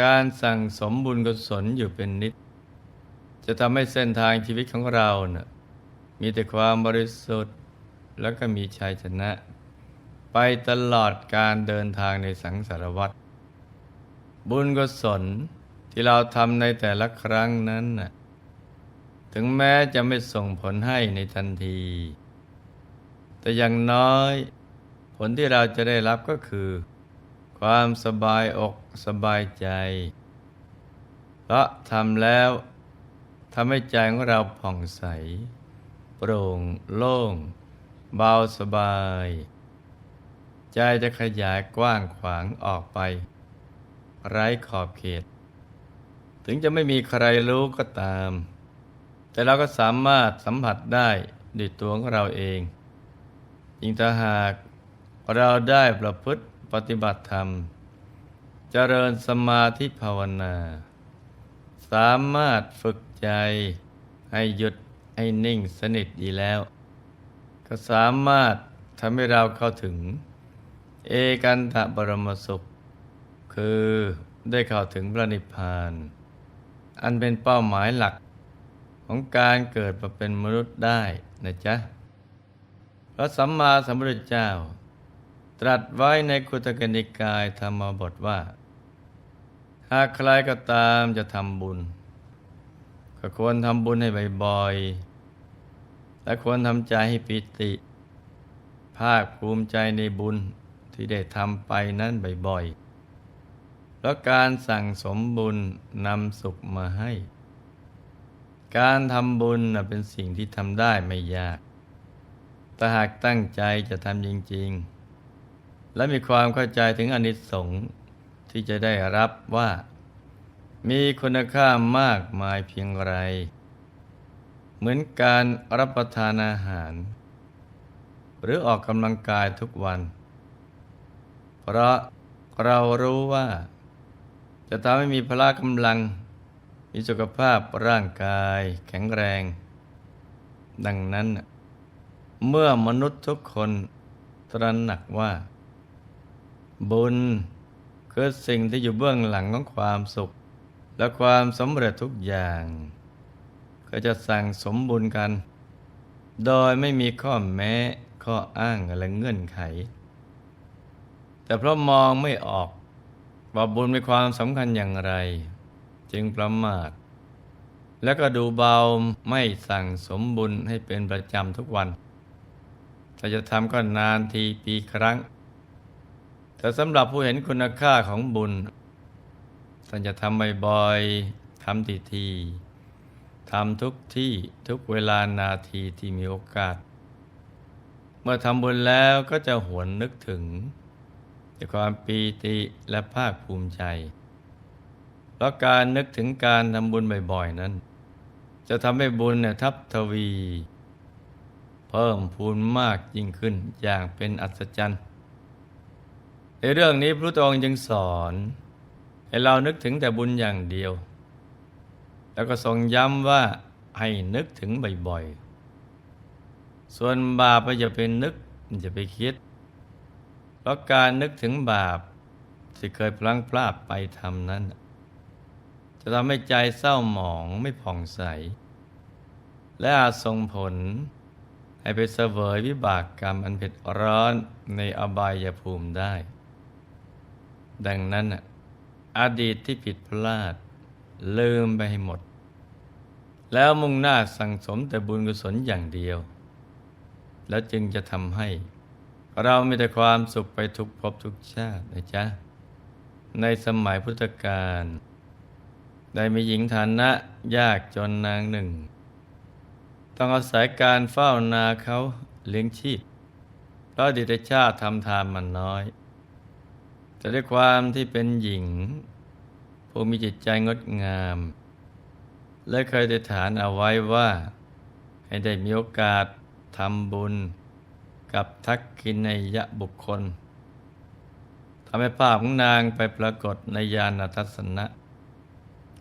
การสั่งสมบุญกุศลอยู่เป็นนิด จะทำให้เส้นทางชีวิตของเราเนะ่ะมีแต่ความบริสุทธิ์แล้วก็มีชัยชนะ ไปตลอดการเดินทางในสังสารวัฏบุญกุศลที่เราทำในแต่ละครั้งนั้นน่ะถึงแม้จะไม่ส่งผลให้ในทันที แต่อย่างน้อย ผลที่เราจะได้รับก็คือ ความสบายอกสบายใจ เพราะทำแล้วทำให้ใจของเราผ่องใส โปร่งโล่ง เบาสบาย ใจจะขยายกว้างขวางออกไป ไร้ขอบเขต ถึงจะไม่มีใครรู้ก็ตาม แต่เราก็สามารถสัมผัสได้ด้วยตัวของเราเองยิ่งถ้าหากเราได้ประพฤติ ปฏิบัติธรรม เจริญสมาธิภาวนา สามารถฝึกใจให้หยุดให้นิ่งสนิทดีแล้ว ก็สามารถทำให้เราเข้าถึง เอกันตะบรมสุข คือได้เข้าถึงพระนิพพาน อันเป็นเป้าหมายหลักของการเกิดมาเป็นมนุษย์ได้นะจ๊ะ พระสัมมาสัมพุทธเจ้า ตรัสไว้ในคุตกนิกายธรรมบทว่า หากใครก็ตามจะทำบุญ ก็ควรทำบุญให้บ่อยๆ และควรทำใจให้ปิติ ภาคภูมิใจในบุญที่ได้ทำไปนั้นบ่อยๆแล้วการสั่งสมบุญนำสุขมาให้ การทำบุญเป็นสิ่งที่ทำได้ไม่ยาก แต่หากตั้งใจจะทำจริง ๆ และมีความเข้าใจถึงอนิสงส์ที่จะได้รับว่า มีคุณค่ามากมายเพียงไร เหมือนการรับประทานอาหาร หรือออกกำลังกายทุกวัน เพราะเรารู้ว่า จะทำให้มีพละกำลัง มีสุขภาพร่างกายแข็งแรง ดังนั้น เมื่อมนุษย์ทุกคนตระหนักว่า บุญคือสิ่งที่อยู่เบื้องหลังของความสุข และความสำเร็จทุกอย่าง ก็จะสั่งสมบุญกัน โดยไม่มีข้อแม้ข้ออ้างอะไรเงื่อนไข แต่เพราะมองไม่ออกว่าบุญมีความสำคัญอย่างไร จึงประมาท แล้วก็ดูเบาไม่สั่งสมบุญให้เป็นประจำทุกวันถ้าจะทำก็นานทีปีครั้ง แต่สำหรับผู้เห็นคุณค่าของบุญท่านจะทำบ่อยๆทำทีทีทำทุกที่ทุกเวลานาทีที่มีโอกาส เมื่อทำบุญแล้วก็จะหวนนึกถึงแต่ความปีติและภาคภูมิใจ เพราะการนึกถึงการทำบุญบ่อยๆนั้น จะทำให้บุญเนี่ยทับทวี เพิ่มพูนมากยิ่งขึ้นอย่างเป็นอัศจรรย์ ในเรื่องนี้พระองค์จึงสอนให้เรานึกถึงแต่บุญอย่างเดียว แล้วก็ทรงย้ำว่าให้นึกถึงบ่อยๆ ส่วนบาปก็อย่าไปนึกอย่าไปคิด เพราะการนึกถึงบาปที่เคยพลั้งพลาดไปทำนั้น จะทำให้ใจเศร้าหมองไม่ผ่องใส และอาจส่งผลให้ไปเสวยวิบากกรรมอันเผ็ดร้อนในอบายภูมิได้ ดังนั้นน่ะอดีตที่ผิดพลาด ลืมไปให้หมด แล้วมุ่งหน้าสั่งสมแต่บุญกุศลอย่างเดียว แล้วจึงจะทำให้ เรามีแต่ความสุขไปทุกภพทุกชาตินะจ๊ะ ในสมัยพุทธกาลได้มีหญิงฐานะยากจนนางหนึ่ง ต้องอาศัยการเฝ้านาเขาเลี้ยงชีพเพราะดิตชาติทำทานมันน้อย แต่ด้วยความที่เป็นหญิง ผู้มีจิตใจงดงาม และเคยได้ฐานเอาไว้ว่า ให้ได้มีโอกาสทำบุญ กับทักกินในยะบุคคลทำให้ภาพของนางไปปรากฏในยานทัศนะ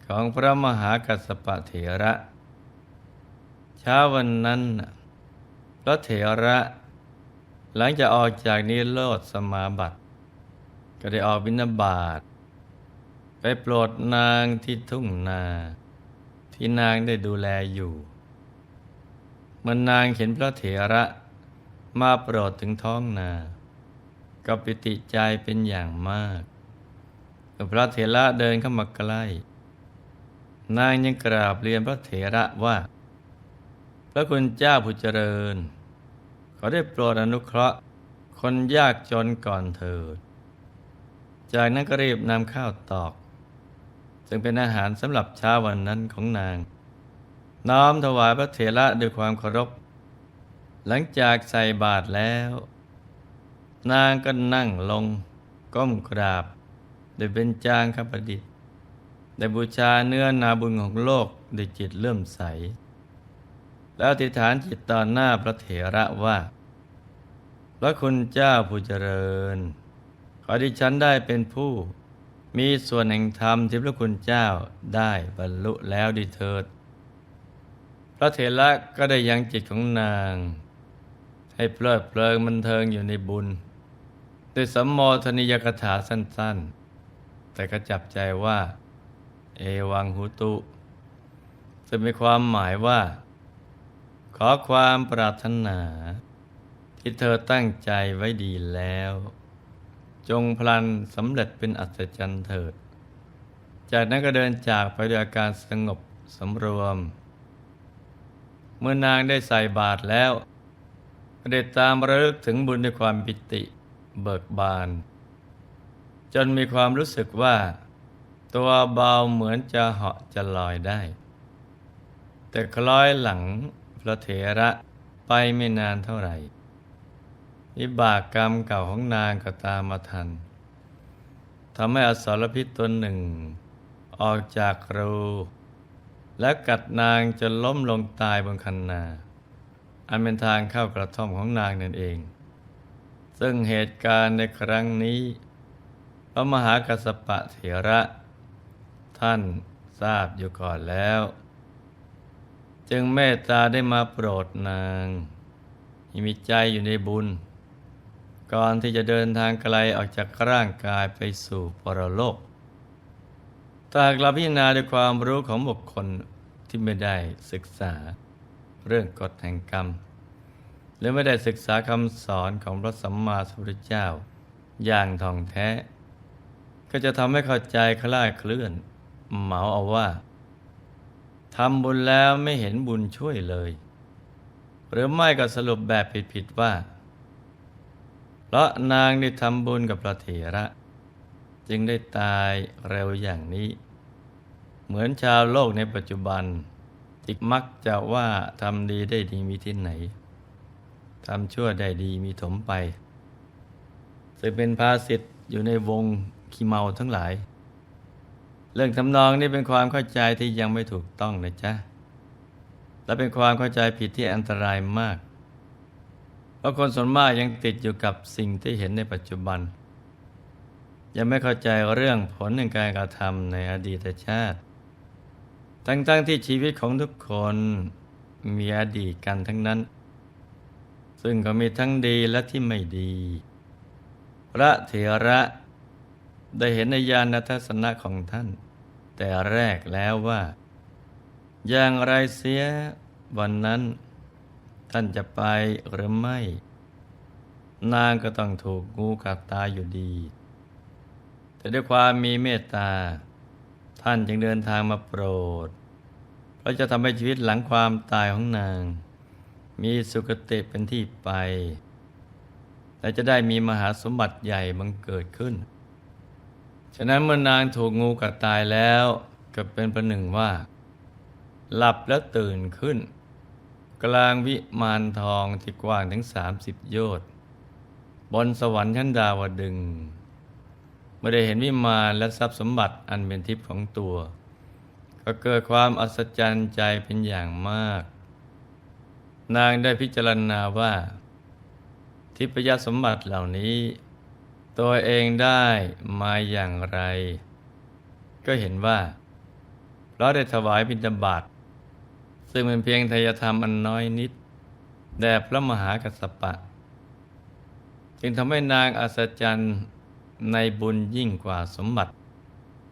ของพระมหากัสสปะเถระ เช้าวันนั้นพระเถระ หลังจากออกจากนิโรธสมาบัติ ก็ได้ออกบิณฑบาตไปโปรดนางที่ทุ่งนา ที่นางได้ดูแลอยู่เมื่อนนางเห็นพระเถระมาโปรดถึงท้องนา ก็ปิติใจเป็นอย่างมากเมื่อพระเถระเดินเข้ามาใกล้ นางยังกราบเรียนพระเถระว่า พระคุณเจ้าผู้เจริญ ขอได้โปรดอนุเคราะห์ คนยากจนก่อนเถิด จากนั้นก็รีบนำข้าวตอก ซึ่งเป็นอาหารสำหรับเช้าวันนั้นของนาง น้อมถวายพระเถระด้วยความเคารพ หลังจากใส่บาตรแล้ว นางก็นั่งลง ก้มกราบโดยเป็นจางคประดิษฐ์ได้บูชาเนื้อนาบุญของโลกด้วยจิตเลื่อมใส แล้วอธิษฐานจิตต่อหน้าพระเถระว่า พระคุณเจ้าผู้เจริญ อดิฉันได้เป็นผู้ มีส่วนแห่งธรรมที่พระคุณเจ้าได้บรรลุแล้วดีเถิด พระเถระก็ได้ยังจิตของนาง ให้เพลิดเพลิงบันเทิงอยู่ในบุญด้วยสัมมทนิยกถาสั้น ๆ แต่ก็จับใจว่า เอวังหุตุจะมีความหมายว่า ขอความปรารถนา ที่เธอตั้งใจไว้ดีแล้ว จงพลันสำเร็จเป็นอัศจรรย์เถิด จากนั้นก็เดินจากไปด้วยอาการสงบสำรวม เมื่อนางได้ใส่บาตรแล้วก็ได้ตามระลึกถึงบุญด้วยความปิติเบิกบาน จนมีความรู้สึกว่า ตัวเบาเหมือนจะเหาะจะลอยได้ แต่คล้อยหลังพระเถระไปไม่นานเท่าไหร่ วิบากกรรมเก่าของนางก็ตามมาทันทำให้อสรพิษตัวหนึ่ง ออกจากรู และกัดนางจนล้มลงตายบนคันนา อันเป็นทางเข้ากระท่อมของนางนั่นเอง ซึ่งเหตุการณ์ในครั้งนี้พระมหากัสปะเถระ ท่านทราบอยู่ก่อนแล้ว จึงเมตตาได้มาโปรดนางมีใจอยู่ในบุญ ก่อนที่จะเดินทางไกลออกจากร่างกายไปสู่ปรโลกตากเราพิจารณาด้วยความรู้ของบุคคลที่ไม่ได้ศึกษาเรื่องกฎแห่งกรรม หรือไม่ได้ศึกษาคำสอนของพระสัมมาสัมพุทธเจ้า อย่างท่องแท้ ก็จะทำให้เข้าใจคลาดเคลื่อน เหมาเอาว่าทำบุญแล้วไม่เห็นบุญช่วยเลย หรือไม่ก็สรุปแบบผิดๆว่า เพราะนางได้ทำบุญกับพระเถระ จึงได้ตายเร็วอย่างนี้ เหมือนชาวโลกในปัจจุบันที่มักจะว่าทำดีได้ดีมีที่ไหนทำชั่วได้ดีมีถมไปซึ่งเป็นภาษิตอยู่ในวงขี้เมาทั้งหลาย เรื่องทำนองนี้เป็นความเข้าใจที่ยังไม่ถูกต้องนะจ๊ะและเป็นความเข้าใจผิดที่อันตรายมาก เพราะคนส่วนมากยังติดอยู่กับสิ่งที่เห็นในปัจจุบัน ยังไม่เข้าใจเรื่องผลในการกระทำในอดีตชาติ ทั้งๆทที่ชีวิตของทุกคนมีอดีตกันทั้งนั้น ซึ่งก็มีทั้งดีและที่ไม่ดี พระเถระได้เห็นในญาณทัศนะของท่าน แต่แรกแล้วว่า อย่างไรเสียวันนั้น ท่านจะไปหรือไม่ นางก็ต้องถูกงูกัดตายอยู่ดี แต่ด้วยความมีเมตตา ท่านจึงเดินทางมาโปรด เพราะจะทำให้ชีวิตหลังความตายของนาง มีสุคติเป็นที่ไป และจะได้มีมหาสมบัติใหญ่บังเกิดขึ้น ฉะนั้นเมื่อนางถูกงูกัดตายแล้วก็เป็นประหนึ่งว่า หลับแล้วตื่นขึ้น กลางวิมานทองที่กว้างถึงสามสิบโยชน์บนสวรรค์ชั้นดาวดึงเมื่อได้เห็นวิมานและทรัพย์สมบัติอันเป็นทิพย์ของตัว ก็เกิดความอัศจรรย์ใจเป็นอย่างมาก นางได้พิจารณาว่า ทิพยสมบัติเหล่านี้ ตัวเองได้มาอย่างไร ก็เห็นว่าเราได้ถวายบิณฑบาต ซึ่งเป็นเพียงทายธรรมอันน้อยนิด แด่พระมหากัสสปะ จึงทำให้นางอัศจรรย์ในบุญยิ่งกว่าสมบัติ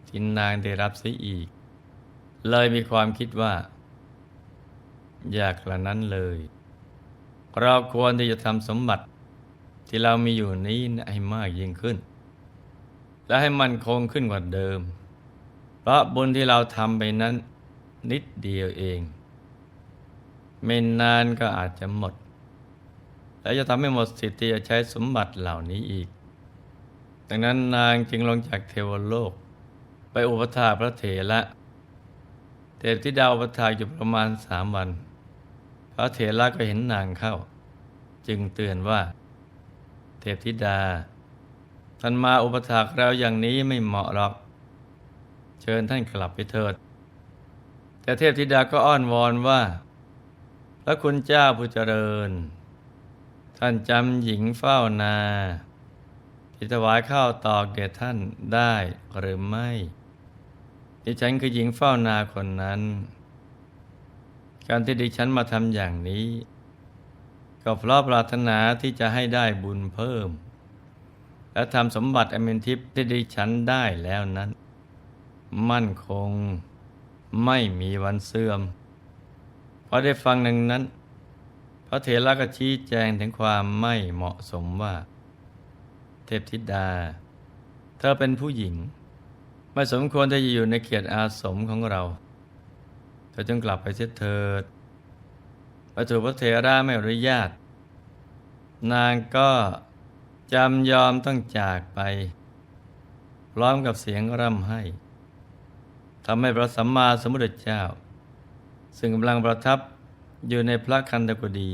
ที่นางได้รับเสียอีก เลยมีความคิดว่า อยากกระนั้นเลย เราควรที่จะทำสมบัติที่เรามีอยู่นี้ให้มากยิ่งขึ้น และให้มันคงขึ้นกว่าเดิม เพราะบุญที่เราทำไปนั้นนิดเดียวเอง ไม่นานก็อาจจะหมด และจะทำให้หมดสิทธิ์ที่จะใช้สมบัติเหล่านี้อีก ดังนั้นนางจึงลงจากเทวโลก ไปอุปถาพระเถระเทพธิดาอุปถาอยู่ประมาณสามวัน พระเถระก็เห็นนางเข้า จึงเตือนว่า เทพธิดาท่านมาอุปถากเราอย่างนี้ไม่เหมาะหรอก เชิญท่านกลับไปเถิด แต่เทพธิดาก็อ้อนวอนว่า ระคุณเจ้าผู้เจริญ ท่านจำหญิงเฝ้านาที่ถวายข้าวตอกแก่ท่านได้หรือไม่ดิฉันคือหญิงเฝ้านาคนนั้น การที่ดิฉันมาทำอย่างนี้ ก็เพราะปรารถนาที่จะให้ได้บุญเพิ่ม และทำสมบัติอเมนทิพย์ที่ดิฉันได้แล้วนั้น มั่นคงไม่มีวันเสื่อม พอได้ฟังดังนั้น พระเถระก็ชี้แจงถึงความไม่เหมาะสมว่า เทพธิดา เธอเป็นผู้หญิง ไม่สมควรที่จะอยู่ในเกียรติอาสมของเรา เธอจงกลับไปเสียเถิดพระถูพระเถระไม่อนุญาต นางก็จำยอมต้องจากไป พร้อมกับเสียงร่ำไห้ทำให้พระสัมมาสัมพุทธเจ้า ซึ่งกำลังประทับอยู่ในพระคันธกุฎี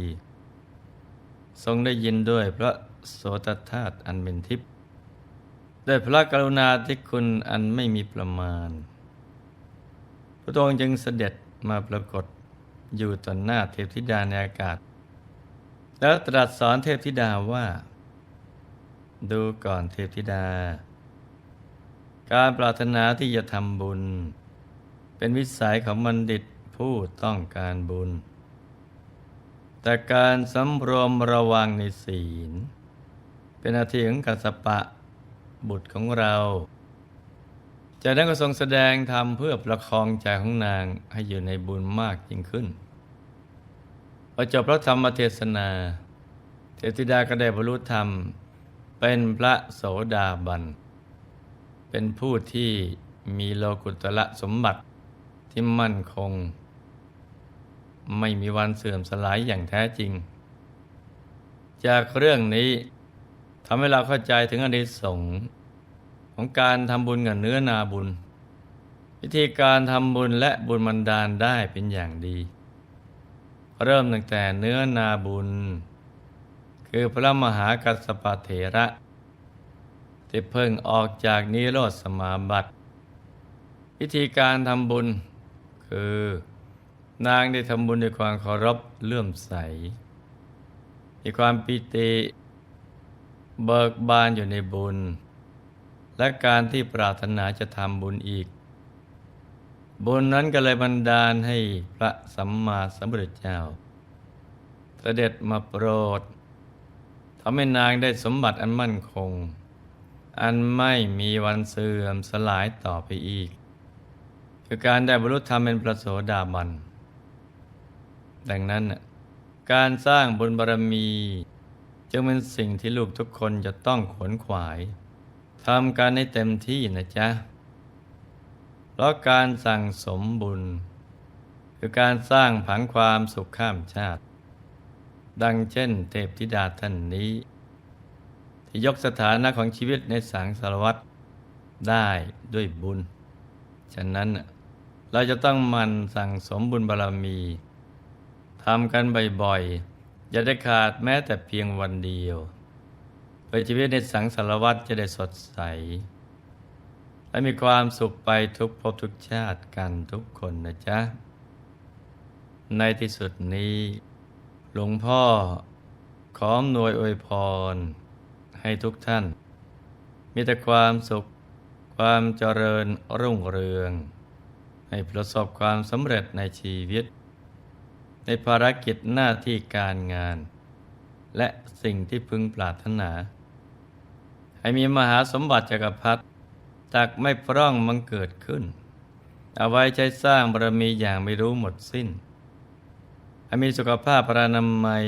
ทรงได้ยินด้วยพระโสตธาตุอันเป็นทิพย์ด้วยพระกรุณาที่คุณอันไม่มีประมาณ พระองค์จึงเสด็จมาปรากฏอยู่ต่อหน้าเทพธิดาในอากาศ แล้วตรัสสอนเทพธิดาว่า ดูก่อนเทพธิดา การปรารถนาที่จะทำบุญ เป็นวิสัยของบัณฑิต ผู้ต้องการบุญ แต่การสำรวมระวังในศีล เป็นหน้าที่ของกัสปะบุตรของเรา จากนั้นก็ทรงแสดงธรรมเพื่อประคองใจของนางให้อยู่ในบุญมากยิ่งขึ้นพอจบพระธรรมเทศนา เทพธิดาก็ได้บรรลุธรรม เป็นพระโสดาบัน เป็นผู้ที่มีโลกุตละสมบัติที่มั่นคง ไม่มีวันเสื่อมสลายอย่างแท้จริง จากเรื่องนี้ทำให้เราเข้าใจถึงอนิสงส์ของการทำบุญกับเนื้อนาบุญ วิธีการทำบุญและบุญบันดาลได้เป็นอย่างดี เริ่มตั้งแต่เนื้อนาบุญ คือพระมหากัสสปะเถระที่เพิ่งออกจากนิโรธสมาบัติ วิธีการทำบุญคือ นางได้ทำบุญด้วยความเคารพเลื่อมใส มีความปิติเบิกบานอยู่ในบุญ และการที่ปรารถนาจะทำบุญอีก บุญนั้นก็เลยบันดาลให้พระสัมมาสัมพุทธเจ้า เสด็จมาโปรดทำให้นางได้สมบัติอันมั่นคง อันไม่มีวันเสื่อมสลายต่อไปอีก คือการได้บรรลุธรรมเป็นพระโสดาบัน ดังนั้น การสร้างบุญบารมี จึงเป็นสิ่งที่ลูกทุกคนจะต้องขวนขวายทำการให้เต็มที่นะจ๊ะ เพราะการสั่งสมบุญ คือการสร้างผังความสุขข้ามชาติ ดังเช่นเทพธิดาท่านนี้ ที่ยกสถานะของชีวิตในสังสารวัตรได้ด้วยบุญ ฉะนั้นเราจะต้องมันสั่งสมบุญบารมี ทำกันบ่อยๆ อย่าได้ขาดแม้แต่เพียงวันเดียวเพื่อชีวิตในสังสารวัตรจะได้สดใส และมีความสุขไปทุกภพทุกชาติกันทุกคนนะจ๊ะ ในที่สุดนี้ หลวงพ่อขอหน่วยอวยพร ให้ทุกท่าน มีแต่ความสุข ความเจริญรุ่งเรือง ให้ประสบความสำเร็จในชีวิต ในภารกิจหน้าที่การงาน และสิ่งที่พึงปรารถนา ให้มีมหาสมบัติจักรพรรดิตักไม่พร่องมันเกิดขึ้น เอาไว้ใช้สร้างบารมีอย่างไม่รู้หมดสิ้น ให้มีสุขภาพปรานามัย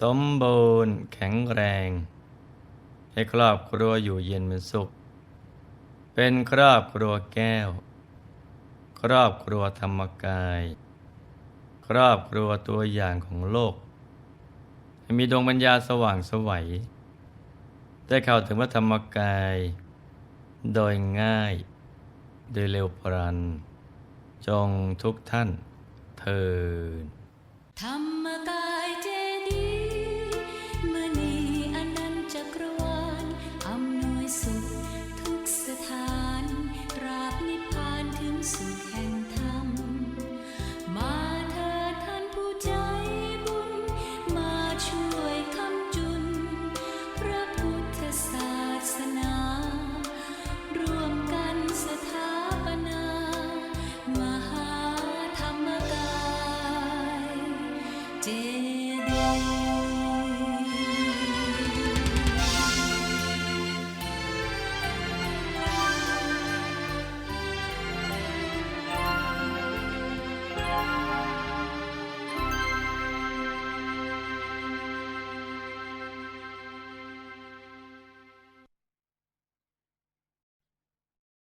สมบูรณ์แข็งแรง ให้ครอบครัวอยู่เย็นเป็นสุข เป็นครอบครัวแก้ว ครอบครัวธรรมกาย ครอบครัวตัวอย่างของโลก มีดวงปัญญาสว่างสวัยได้เข้าถึงพระธรรมกาย โดยง่าย โดยเร็วพรัน จงทุกท่านเทินธรรมกาย